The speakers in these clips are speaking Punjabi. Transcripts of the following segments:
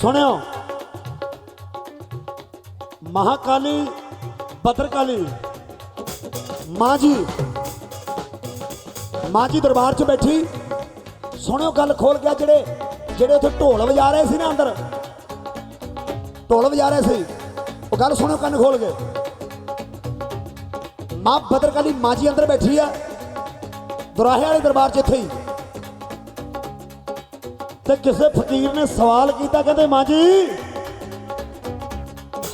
ਸੁਣਿਓ। ਮਹਾਕਾਲੀ ਭਦਰਕਾਲੀ ਮਾਂ ਜੀ ਮਾਂ ਜੀ ਦਰਬਾਰ 'ਚ ਬੈਠੀ। ਸੁਣਿਓ ਗੱਲ ਖੋਲ ਗਿਆ ਜਿਹੜੇ ਜਿਹੜੇ ਉੱਥੇ ਢੋਲ ਵਜਾ ਰਹੇ ਸੀ ਨਾ ਅੰਦਰ। ਢੋਲ ਵਜਾ ਰਹੇ ਸੀ। ਉਹ ਗੱਲ ਸੁਣਿਓ ਕੰਨ ਖੋਲ ਕੇ। ਮਾਂ ਬਦਰਕਾਲੀ ਮਾਂ ਜੀ ਅੰਦਰ ਬੈਠੀ ਆ। ਦੁਰਾਹੇ ਵਾਲੇ ਦਰਬਾਰ 'ਚ ਇੱਥੇ ਹੀ। ਤੇ ਕਿਸੇ ਫਕੀਰ ਨੇ ਸਵਾਲ ਕੀਤਾ, ਕਹਿੰਦੇ, ਮਾਂ ਜੀ,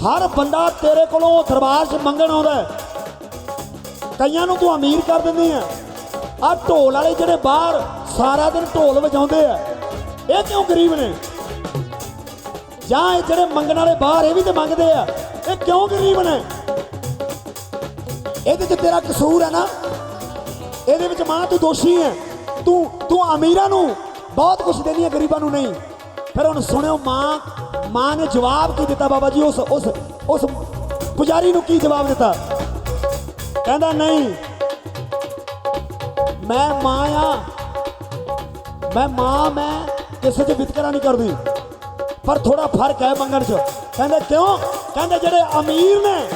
ਹਰ ਬੰਦਾ ਤੇਰੇ ਕੋਲੋਂ ਦਰਬਾਰ 'ਚ ਮੰਗਣ ਆਉਂਦਾ ਕਈਆਂ ਨੂੰ ਤੂੰ ਅਮੀਰ ਕਰ ਦਿੰਦੀ ਆ ਆ ਢੋਲ ਵਾਲੇ ਜਿਹੜੇ ਬਾਹਰ ਸਾਰਾ ਦਿਨ ਢੋਲ ਵਜਾਉਂਦੇ ਆ, ਇਹ ਕਿਉਂ ਗਰੀਬ ਨੇ? ਜਾਂ ਇਹ ਜਿਹੜੇ ਮੰਗਣ ਵਾਲੇ ਬਾਹਰ ਇਹ ਵੀ ਤੇ ਮੰਗਦੇ ਆ, ਇਹ ਕਿਉਂ ਗਰੀਬ ਨੇ? ਇਹਦੇ 'ਚ ਤੇਰਾ ਕਸੂਰ ਹੈ ਨਾ। ਇਹਦੇ ਵਿੱਚ ਮਾਂ ਤੂੰ ਦੋਸ਼ੀ ਹੈ। ਤੂੰ ਤੂੰ ਅਮੀਰਾਂ ਨੂੰ ਬਹੁਤ ਕੁਝ ਦੇਣੀ ਹੈ ਗਰੀਬਾਂ ਨੂੰ ਨਹੀਂ। ਫਿਰ ਹੁਣ ਸੁਣਿਓ ਮਾਂ ਮਾਂ ਨੇ ਜਵਾਬ ਕੀ ਦਿੱਤਾ ਬਾਬਾ ਜੀ? ਉਸ ਉਸ ਉਸ ਪੁਜਾਰੀ ਨੂੰ ਕੀ ਜਵਾਬ ਦਿੱਤਾ? ਕਹਿੰਦਾ, ਨਹੀਂ, ਮੈਂ ਮਾਂ ਆ। ਮੈਂ ਮਾਂ, ਮੈਂ ਕਿਸੇ 'ਚ ਵਿਤਕਰਾ ਨਹੀਂ ਕਰਦੀ। ਪਰ ਥੋੜਾ ਫ਼ਰਕ ਹੈ ਮੰਗਣ 'ਚ। ਕਹਿੰਦੇ, ਕਿਉਂ? ਕਹਿੰਦੇ, ਜਿਹੜੇ ਅਮੀਰ ਨੇ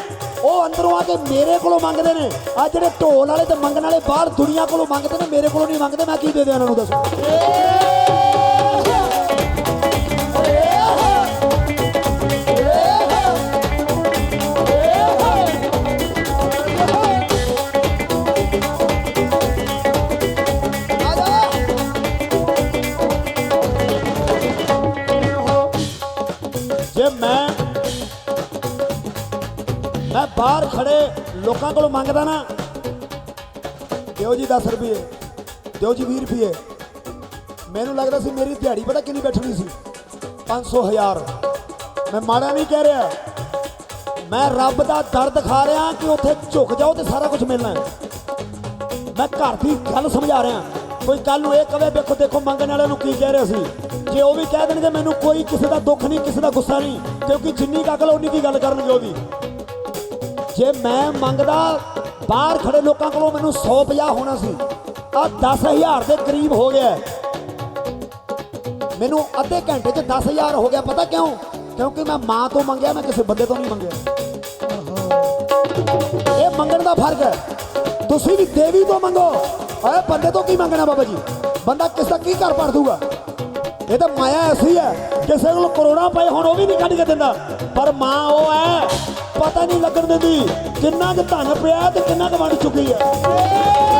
ਉਹ ਅੰਦਰੋਂ ਆ ਕੇ ਮੇਰੇ ਕੋਲੋਂ ਮੰਗਦੇ ਨੇ। ਆ ਜਿਹੜੇ ਢੋਲ ਵਾਲੇ ਤੇ ਮੰਗਣ ਵਾਲੇ ਬਾਹਰ ਦੁਨੀਆ ਕੋਲੋਂ ਮੰਗਦੇ ਨੇ, ਮੇਰੇ ਕੋਲੋਂ ਨਹੀਂ ਮੰਗਦੇ, ਮੈਂ ਕੀ ਦੇ ਦਿਆਂ ਇਹਨਾਂ ਨੂੰ ਦੱਸੋ? ਖੜੇ ਲੋਕਾਂ ਕੋਲੋਂ ਮੰਗਦਾ ਨਾ, ਦਿਓ ਜੀ 10 ਰੁਪਏ, ਦਿਓ ਜੀ 20 ਰੁਪਏ। ਮੈਨੂੰ ਲੱਗਦਾ ਸੀ ਮੇਰੀ ਦਿਹਾੜੀ ਪਤਾ ਕਿੰਨੀ ਬੈਠਣੀ ਸੀ? 500 ਹਜ਼ਾਰ। ਮੈਂ ਮਾੜਾ ਨਹੀਂ ਕਹਿ ਰਿਹਾ। ਮੈਂ ਰੱਬ ਦਾ ਦਰ ਦਿਖਾ ਰਿਹਾ ਕਿ ਉੱਥੇ ਝੁਕ ਜਾਓ ਤੇ ਸਾਰਾ ਕੁਝ ਮਿਲਣਾ ਮੈਂ ਘਰ ਦੀ ਗੱਲ ਸਮਝਾ ਰਿਹਾ। ਕੋਈ ਕੱਲ ਨੂੰ ਇਹ ਕਵੇ, ਵੇਖੋ, ਦੇਖੋ, ਮੰਗਣ ਵਾਲਿਆਂ ਨੂੰ ਕੀ ਕਹਿ ਰਿਹਾ ਸੀ। ਜੇ ਉਹ ਵੀ ਕਹਿ ਦੇਣਗੇ, ਮੈਨੂੰ ਕੋਈ ਕਿਸੇ ਦਾ ਦੁੱਖ ਨਹੀਂ, ਕਿਸੇ ਦਾ ਗੁੱਸਾ ਨਹੀਂ। ਕਿਉਂਕਿ ਜਿੰਨੀ ਕੁ ਅਕਲ, ਉਨੀ ਕੀ ਗੱਲ ਕਰਨਗੇ ਉਹ ਵੀ ਜੇ ਮੈਂ ਮੰਗਦਾ, ਬਾਹਰ ਖੜੇ ਲੋਕਾਂ ਕੋਲੋਂ ਮੈਨੂੰ 150 ਹੋਣਾ ਸੀ ਆ 10000 ਦੇ ਕਰੀਬ ਹੋ ਗਿਆ। ਮੈਨੂੰ ਅੱਧੇ ਘੰਟੇ 'ਚ 10000 ਹੋ ਗਿਆ, ਪਤਾ ਕਿਉਂ? ਕਿਉਂਕਿ ਮੈਂ ਮਾਂ ਤੋਂ ਮੰਗਿਆ, ਮੈਂ ਕਿਸੇ ਬੰਦੇ ਤੋਂ ਨਹੀਂ ਮੰਗਿਆ। ਇਹ ਮੰਗਣ ਦਾ ਫ਼ਰਕ ਹੈ। ਤੁਸੀਂ ਵੀ ਦੇਵੀ ਤੋਂ ਮੰਗੋ। ਓਏ ਬੰਦੇ ਤੋਂ ਕੀ ਮੰਗਣਾ ਬਾਬਾ ਜੀ? ਬੰਦਾ ਕਿਸ ਦਾ ਕੀ ਘਰ ਭਰ ਦੂਗਾ ਇਹ ਤਾਂ ਮਾਇਆ ਐਸੀ ਹੈ, ਕਿਸੇ ਕੋਲ ਕਰੋੜਾਂ ਪਏ ਹੁਣ, ਉਹ ਵੀ ਨਹੀਂ ਕੱਢ ਕੇ ਦਿੰਦਾ। ਪਰ ਮਾਂ ਉਹ ਹੈ, ਪਤਾ ਨਹੀਂ ਲੱਗਣ ਦਿੰਦੀ, ਕਿੰਨਾ ਕੁ ਧਨ ਪਿਆ ਤੇ ਕਿੰਨਾ ਕੁ ਵੰਡ ਚੁੱਕੀ ਹੈ।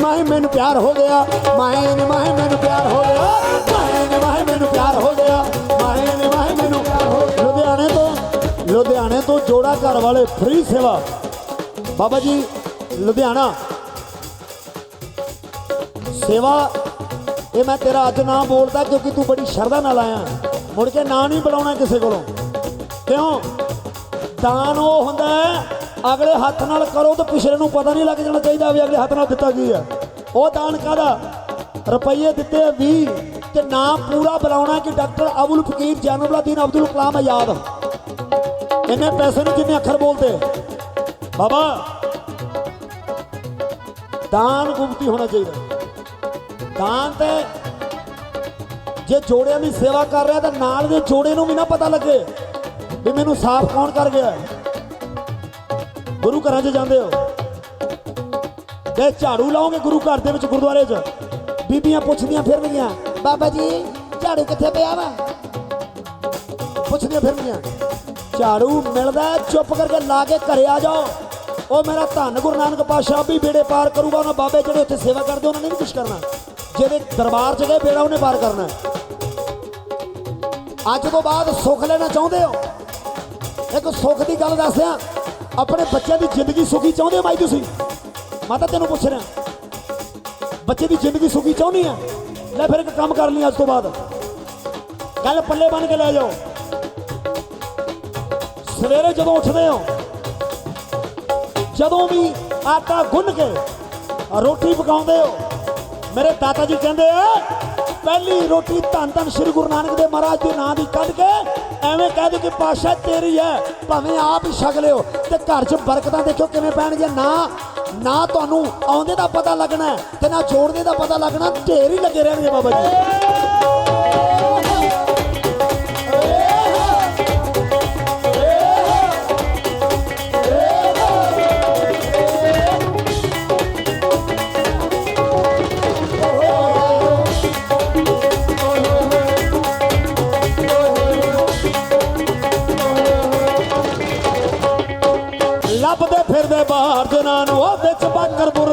ਮਾਹੇ ਮੈਨੂੰ ਪਿਆਰ ਹੋ ਗਿਆ। ਮਾਹੇ ਨੀ ਮਾਹੇ ਮੈਨੂੰ ਪਿਆਰ ਹੋ ਗਿਆ। ਮਾਹੇ ਨੀ ਮਾਹੇ ਮੈਨੂੰ ਪਿਆਰ ਹੋ ਗਿਆ। ਮਾਹੇ ਨੀ ਮਾਹੇ ਮੈਨੂੰ ਲੁਧਿਆਣੇ ਤੋਂ ਲੁਧਿਆਣੇ ਤੋਂ ਜੋੜਾ ਘਰ ਵਾਲੇ ਫ੍ਰੀ ਸੇਵਾ। ਬਾਬਾ ਜੀ, ਲੁਧਿਆਣਾ। ਸੇਵਾ, ਇਹ ਮੈਂ ਤੇਰਾ ਅੱਜ ਨਾਮ ਬੋਲਦਾ ਕਿਉਂਕਿ ਤੂੰ ਬੜੀ ਸ਼ਰਧਾ ਨਾਲ ਆਇਆ। ਮੁੜ ਕੇ ਨਾਂ ਨਹੀਂ ਬੁਲਾਉਣਾ ਕਿਸੇ ਕੋਲੋਂ। ਕਿਉਂ? ਦਾਨ ਉਹ ਹੁੰਦਾ ਹੈ ਅਗਲੇ ਹੱਥ ਨਾਲ ਕਰੋ ਤਾਂ ਪਿਛਲੇ ਨੂੰ ਪਤਾ ਨਹੀਂ ਲੱਗ ਜਾਣਾ ਚਾਹੀਦਾ ਵੀ ਅਗਲੇ ਹੱਥ ਨਾਲ ਦਿੱਤਾ ਕੀ ਹੈ ਉਹ ਦਾਨ ਕਾਦਾ ਰੁਪਈਏ ਦਿੱਤੇ 20 ਤੇ ਨਾਮ ਪੂਰਾ ਬੁਲਾਉਣਾ ਕਿ ਡਾਕਟਰ ਅਬੁਲ ਫਕੀਰ ਜੈਨੁਲਦੀਨ ਅਬਦੁਲ ਕਲਾਮ ਆਜ਼ਾਦ। ਇਹਨੇ ਪੈਸੇ ਨੂੰ ਜਿੰਨੇ ਅੱਖਰ ਬੋਲਦੇ? ਬਾਬਾ, ਦਾਨ ਗੁਪਤੀ ਹੋਣਾ ਚਾਹੀਦਾ। ਦਾਨ ਤੇ ਜੇ ਜੋੜਿਆਂ ਦੀ ਸੇਵਾ ਕਰ ਰਿਹਾ ਤਾਂ ਨਾਲ ਦੇ ਜੋੜੇ ਨੂੰ ਵੀ ਨਾ ਪਤਾ ਲੱਗੇ ਵੀ ਮੈਨੂੰ ਸਾਫ਼ ਕੌਣ ਕਰ ਗਿਆ। ਗੁਰੂ ਘਰਾਂ 'ਚ ਜਾਂਦੇ ਹੋ? ਜੇ ਝਾੜੂ ਲਾਓਗੇ ਗੁਰੂ ਘਰ ਦੇ ਵਿੱਚ ਗੁਰਦੁਆਰੇ 'ਚ? ਬੀਬੀਆਂ ਪੁੱਛਦੀਆਂ ਫਿਰਨਗੀਆਂ, ਬਾਬਾ ਜੀ, ਝਾੜੂ ਕਿੱਥੇ ਪਿਆ ਵਾ? ਪੁੱਛਦੀਆਂ ਫਿਰਨਗੀਆਂ, ਝਾੜੂ ਮਿਲਦਾ ਚੁੱਪ ਕਰਕੇ ਲਾ ਕੇ ਘਰੇ ਆ ਜਾਓ। ਉਹ ਮੇਰਾ ਧੰਨ ਗੁਰੂ ਨਾਨਕ ਪਾਤਸ਼ਾਹ ਵੀ ਬੇੜੇ ਪਾਰ ਕਰੂਗਾ, ਉਹਨਾਂ ਬਾਬੇ ਜਿਹੜੇ ਉੱਥੇ ਸੇਵਾ ਕਰਦੇ, ਉਹਨਾਂ ਨੇ ਵੀ ਕੁਝ ਕਰਨਾ। ਜਿਹਦੇ ਦਰਬਾਰ 'ਚ ਗਏ ਬੇੜਾ ਉਹਨੇ ਪਾਰ ਕਰਨਾ। ਅੱਜ ਤੋਂ ਬਾਅਦ ਸੁੱਖ ਲੈਣਾ ਚਾਹੁੰਦੇ ਹੋ? ਇੱਕ ਸੁੱਖ ਦੀ ਗੱਲ ਦੱਸਿਆ ਆਪਣੇ ਬੱਚਿਆਂ ਦੀ ਜ਼ਿੰਦਗੀ ਸੁਖੀ ਚਾਹੁੰਦੇ ਹੋ ਮਾਈ ਤੁਸੀਂ? ਮਾਤਾ, ਤੈਨੂੰ ਪੁੱਛ ਰਿਹਾ। ਬੱਚੇ ਦੀ ਜ਼ਿੰਦਗੀ ਸੁਖੀ ਚਾਹੁੰਦੀ ਆ? ਲੈ ਫਿਰ ਇੱਕ ਕੰਮ ਕਰ ਲਈ ਅੱਜ ਤੋਂ ਬਾਅਦ। ਗੱਲ ਪੱਲੇ ਬਣ ਕੇ ਲੈ ਜਾਓ। ਸਵੇਰੇ ਜਦੋਂ ਉੱਠਦੇ ਹੋ, ਜਦੋਂ ਵੀ ਆਟਾ ਗੁੰਨ ਕੇ ਰੋਟੀ ਪਕਾਉਂਦੇ ਹੋ, ਮੇਰੇ ਦਾਦਾ ਜੀ ਕਹਿੰਦੇ ਆ, ਪਹਿਲੀ ਰੋਟੀ ਧੰਨ ਧੰਨ ਸ੍ਰੀ ਗੁਰੂ ਨਾਨਕ ਦੇਵ ਮਹਾਰਾਜ ਦੇ ਨਾਂ ਦੀ ਕੱਢ ਕੇ ਐਵੇਂ ਕਹਿ ਦਿਓ ਕਿ ਪਾਸ਼ਾ ਤੇਰੀ ਹੈ, ਭਾਵੇਂ ਆਪ ਹੀ ਛਕ ਲਿਓ ਤੇ ਘਰ 'ਚ ਬਰਕਤਾਂ ਦੇਖਿਓ ਕਿਵੇਂ ਪੈਣਗੇ ਨਾ ਨਾ ਤੁਹਾਨੂੰ ਆਉਂਦੇ ਦਾ ਪਤਾ ਲੱਗਣਾ ਹੈ ਤੇ ਨਾ ਜੋੜਦੇ ਦਾ ਪਤਾ ਲੱਗਣਾ, ਢੇਰ ਹੀ ਲੱਗੇ ਰਹਿਣਗੇ ਬਾਬਾ ਜੀ। ਬਾਹਰ ਜਨਾਂ ਨੂੰ ਉਹ ਵਿੱਚ ਬਾਕਰਪੁਰ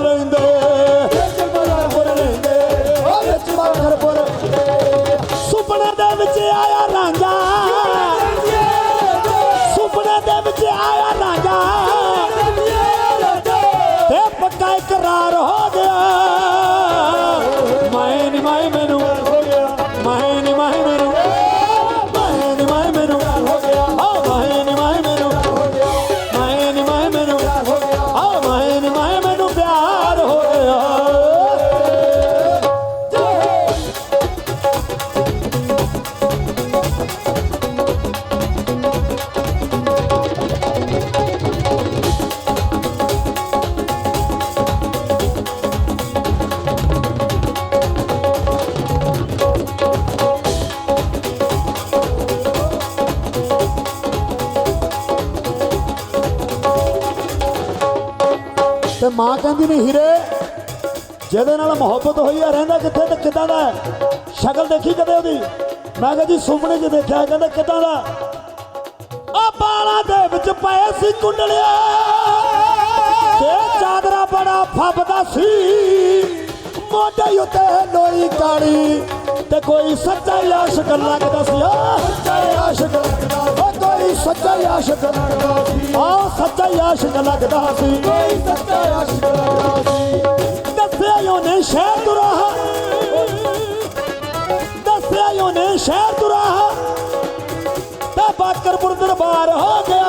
ਤੇ ਮਾਂ ਕਹਿੰਦੀ ਨਹੀਂ, ਹੀਰੇ, ਜਿਹਦੇ ਨਾਲ ਮੁਹੱਬਤ ਹੋਈ ਆ, ਰਹਿੰਦਾ ਕਿੱਥੇ ਤੇ ਕਿੱਦਾਂ ਦਾ ਸ਼ਕਲ ਦੇਖੀ ਕਦੇ ਉਹਦੀ? ਮੈਂ ਕਿਹਾ ਜੀ, ਸੁਪਨੇ 'ਚ ਦੇਖਿਆ, ਕਹਿੰਦਾ ਕਿੱਦਾਂ ਦਾ? ਆ ਬਾਲਾਂ ਦੇ ਵਿੱਚ ਪਏ ਸੀ ਕੁੰਡਲਿਆ। ਤੇ ਚਾਦਰਾ ਬੜਾ ਫੱਬਦਾ ਸੀ। ਮੋਢੇ ਉੱਤੇ ਲੋਈ ਕਾਲੀ। ਤੇ ਕੋਈ ਸੱਚਾ ਹੀ ਲੱਗਦਾ ਸੀ। ਆ ਸੱਚਾ ਹੀ ਲੱਗਦਾ ਕੋਈ ਸੱਚਾ ਆਸ਼ਕ ਲੱਗਦਾ ਸੀ। ਆ ਸੱਚਾ ਆਸ਼ਕ ਲੱਗਦਾ ਸੀ। ਕੋਈ ਸੱਚਾ ਆਸ਼ਕ ਲੱਗਦਾ ਸੀ। ਦੱਸਿਆ ਉਹਨੇ ਸ਼ਹਿਰ ਦੁਰਾਹਾ ਦੱਸਿਆ ਉਹਨੇ ਸ਼ਹਿਰ ਦੁਰਾਹਾ ਤੇ ਬਾਕਰਪੁਰ ਦਰਬਾਰ ਹੋ ਗਿਆ।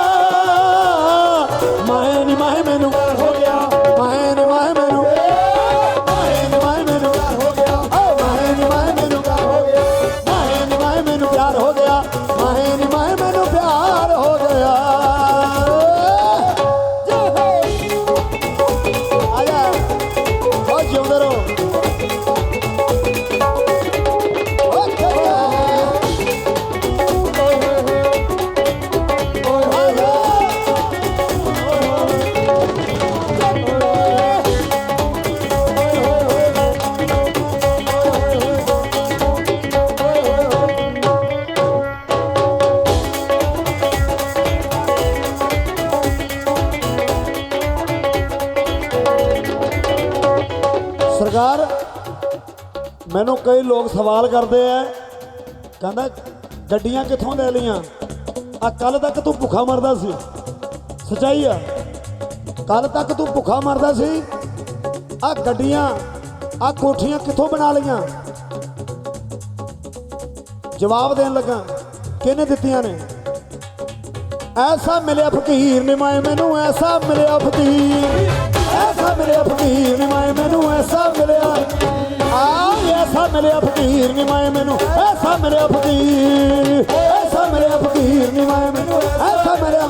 ਮਾਏ ਨੀ ਮਾਏ ਮੈਨੂੰ। ਹੋ ਗਿਆ। ਮਾਏ ਨੀ ਮਾਏ ਮੈਨੂੰ। ਹੋ ਗਿਆ। ਹੋ ਗਿਆ। ਸਰਕਾਰ ਮੈਨੂੰ ਕਈ ਲੋਕ ਸਵਾਲ ਕਰਦੇ ਆ, ਕਹਿੰਦਾ ਗੱਡੀਆਂ ਕਿੱਥੋਂ ਲੈ ਲਈਆਂ? ਆ ਕੱਲ ਤੱਕ ਤੂੰ ਭੁੱਖਾ ਮਰਦਾ ਸੀ। ਸਚਾਈ ਆ। ਕੱਲ ਤੱਕ ਤੂੰ ਭੁੱਖਾ ਮਰਦਾ ਸੀ। ਆ ਗੱਡੀਆਂ ਆ ਕੋਠੀਆਂ ਕਿੱਥੋਂ ਬਣਾ ਲਈਆਂ? ਜਵਾਬ ਦੇਣ ਲੱਗਾ, ਕਿਹਨੇ ਦਿੱਤੀਆਂ ਨੇ? ਐਸਾ ਮਿਲਿਆ ਫਕੀਰ ਨੇ ਮਾਏ ਮੈਨੂੰ, ਐਸਾ ਮਿਲਿਆ ਫਕੀਰ। ਐਸਾ ਮਿਲਿਆ ਫਕੀਰ ਨੇ ਮਾਏ ਮੈਨੂੰ, ਐਸਾ ਮਿਲਿਆ। ਆ, ਐਸਾ ਮਿਲਿਆ ਫਕੀਰ ਨੇ ਮਾਏ ਮੈਨੂੰ, ਐਸਾ ਮਿਲਿਆ ਫਕੀਰ। ਐਸਾ ਮਿਲਿਆ ਫਕੀਰ ਨੇ ਮਾਏ ਮੈਨੂੰ, ਐਸਾ ਮਿਲਿਆ।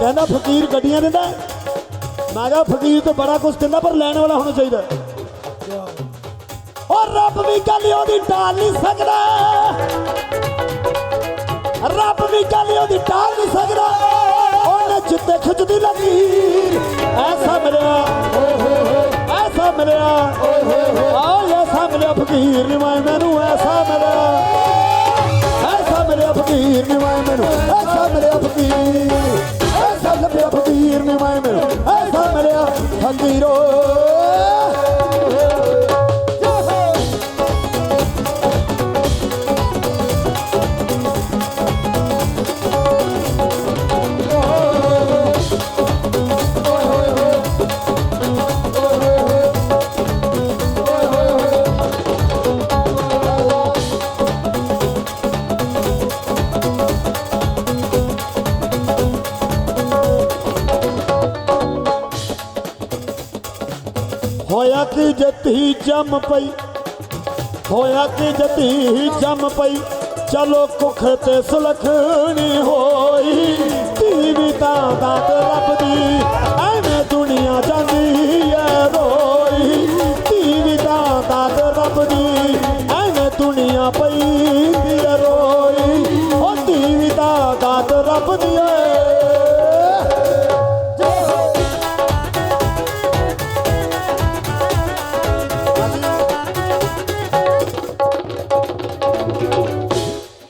ਕਹਿੰਦਾ ਫਕੀਰ ਗੱਡੀਆਂ ਦਿੰਦਾ ਮੈਂ ਕਿਹਾ ਫਕੀਰ ਤੋਂ ਬੜਾ ਕੁਝ ਕਹਿੰਦਾ ਪਰ ਲੈਣ ਵਾਲਾ ਹੋਣਾ ਚਾਹੀਦਾ ਉਹ ਰੱਬ ਵੀ ਗੱਲ ਉਹਦੀ ਟਾਲ ਨਹੀਂ ਸਕਦਾ। ਰੱਬ ਵੀ ਗੱਲ ਉਹਦੀ ਟਾਲ ਨਹੀਂ ਸਕਦਾ। ਜਿੱਤੇ ਖਿੱਚਦੀ ਲੱਗੀ ਐਸਾ ਮਿਲਿਆ ਐਸਾ ਮਿਲਿਆ ਆ ਐਸਾ ਮਿਲਿਆ ਫਕੀਰ ਨਿਮਾਏ ਮੈਨੂੰ ਹੋਇਆ ਕਿ ਜਤੀ ਜੰਮ ਪਈ, ਹੋਇਆ ਕਿ ਜਤੀ ਜੰਮ ਪਈ। ਚਲੋ ਕੁਖ ਤੇ ਸੁਲਖਣੀ ਹੋਈ, ਟੀਵੀ ਤਾਂ ਦਾਤ ਰੱਬ ਦੀ ਐਵੇਂ ਦੁਨੀਆ ਜਾਂਦੀ ਐ ਰੋਈ। ਟੀਵੀ ਤਾਂ ਦਾਤ ਰੱਬ ਦੀ ਐਵੇਂ ਦੁਨੀਆ ਪਈ ਐ ਰੋਈ। ਓ ਟੀਵੀ ਤਾਂ ਦਾਤ ਰੱਬ ਦੀ